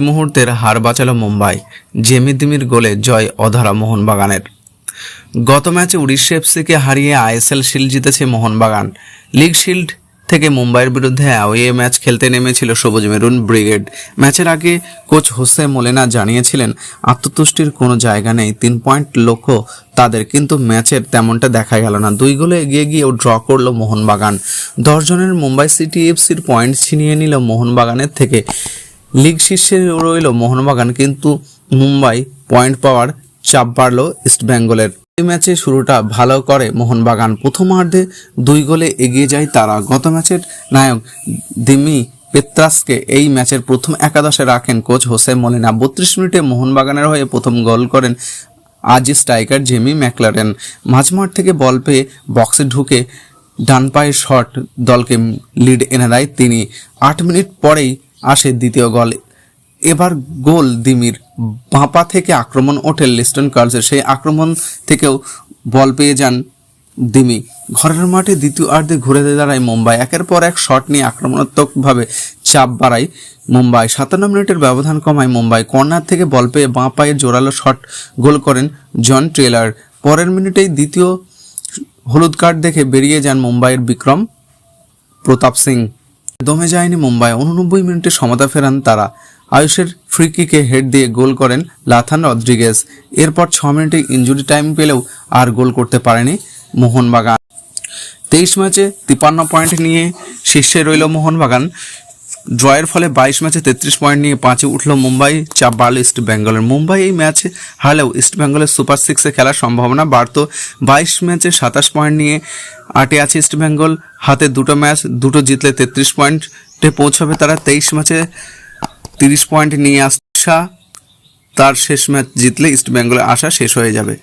মুহূর্তের হার বাঁচালো মুম্বাই। জেমিদিমির গোলে জয় অধারা মোহনবাগানের। গত ম্যাচে উড়িষ্যা এফসিকে হারিয়ে আইএসএল শিল্ড জিতেছে মোহনবাগান। লিগ শিল্ড থেকে মুম্বাইয়ের বিরুদ্ধে অ্যাওয়ে ম্যাচ খেলতে নেমেছিল সবুজ মেরুন ব্রিগেড। ম্যাচের আগে কোচ হোসে মোলেনা জানিয়েছিলেন, আত্মতুষ্টির কোনো জায়গা নেই, তিন পয়েন্ট লক্ষ্য তাদের, কিন্তু ম্যাচের তেমনটা দেখা গেল না। দুই গোলে এগিয়ে গিয়েও ড্র করল মোহনবাগান। দশজনের মুম্বাই সিটি এফসির পয়েন্ট ছিনিয়ে নিল মোহনবাগানের থেকে। লিগ শীর্ষে রইল মোহনবাগান, কিন্তু মুম্বাই পয়েন্ট পাওয়ার চাপ বাড়ল ইস্টবেঙ্গলের এই ম্যাচে শুরুটা ভালো করে মোহনবাগান। প্রথমার্ধে দুই গোলে এগিয়ে যায় তারা। গত ম্যাচের নায়ক দিমি পেত্রাসকে এই ম্যাচের প্রথম একাদশে রাখেন কোচ হোসে মলিনা। বত্রিশ মিনিটে মোহনবাগানের হয়ে প্রথম গোল করেন আজ স্ট্রাইকার জেমি ম্যাকলারেন। মাঝমাঠ থেকে বল পেয়ে বক্সে ঢুকে ডান পায়ের শট দলকে লিড এনে দেয় তিনি। আট মিনিট পরেই আসে দ্বিতীয় গোল। এবার গোল দিমির বাঁপা থেকে আক্রমণ ওঠে লিস্টন কার্লসের। সেই আক্রমণ থেকেও বল পেয়ে যান দিমি। ঘরের মাঠে দ্বিতীয় অর্ধে ঘুরে দাঁড়ায় মুম্বাই। একের পর এক শট নিয়ে আক্রমণাত্মকভাবে চাপ বাড়ায় মুম্বাই। সাতান্ন মিনিটের ব্যবধান কমায় মুম্বাই। কর্নার থেকে বল পেয়ে বাঁ পায়ে জোরালো শট গোল করেন জন ট্রেলার। পরের মিনিটেই দ্বিতীয় হলুদ কার্ড দেখে বেরিয়ে যান মুম্বাইয়ের বিক্রম প্রতাপ সিং। দমে যায়নি মুম্বাই। উননব্বই মিনিটে সমতা ফেরান তারা। আয়ুষের ফ্রি কিকে হেড দিয়ে গোল করেন লাথান রদ্রিগেজ। এরপর ছ মিনিটে ইঞ্জুরি টাইম পেলেও আর গোল করতে পারেনি মোহনবাগান। তেইশ ম্যাচে তিপান্ন পয়েন্ট নিয়ে শীর্ষে রইল মোহনবাগান। ড্রয়ের ফলে বাইশ ম্যাচে তেত্রিশ পয়েন্ট নিয়ে পাঁচে উঠল মুম্বাই চাপ বাড়ল ইস্ট বেঙ্গলের মুম্বাই। এই ম্যাচ হারলেও ইস্ট বেঙ্গলের সুপার সিক্সে খেলার সম্ভাবনা বাড়ত। বাইশ ম্যাচে সাতাশ পয়েন্ট নিয়ে আটে আছে ইস্ট বেঙ্গল। হাতে দুটো ম্যাচ, দুটো জিতলে তেত্রিশ পয়েন্টে পৌঁছবে তারা। তেইশ ম্যাচে তিরিশ পয়েন্ট নিয়ে আসা, তার শেষ ম্যাচ জিতলে ইস্ট বেঙ্গলের আশা শেষ হয়ে যাবে।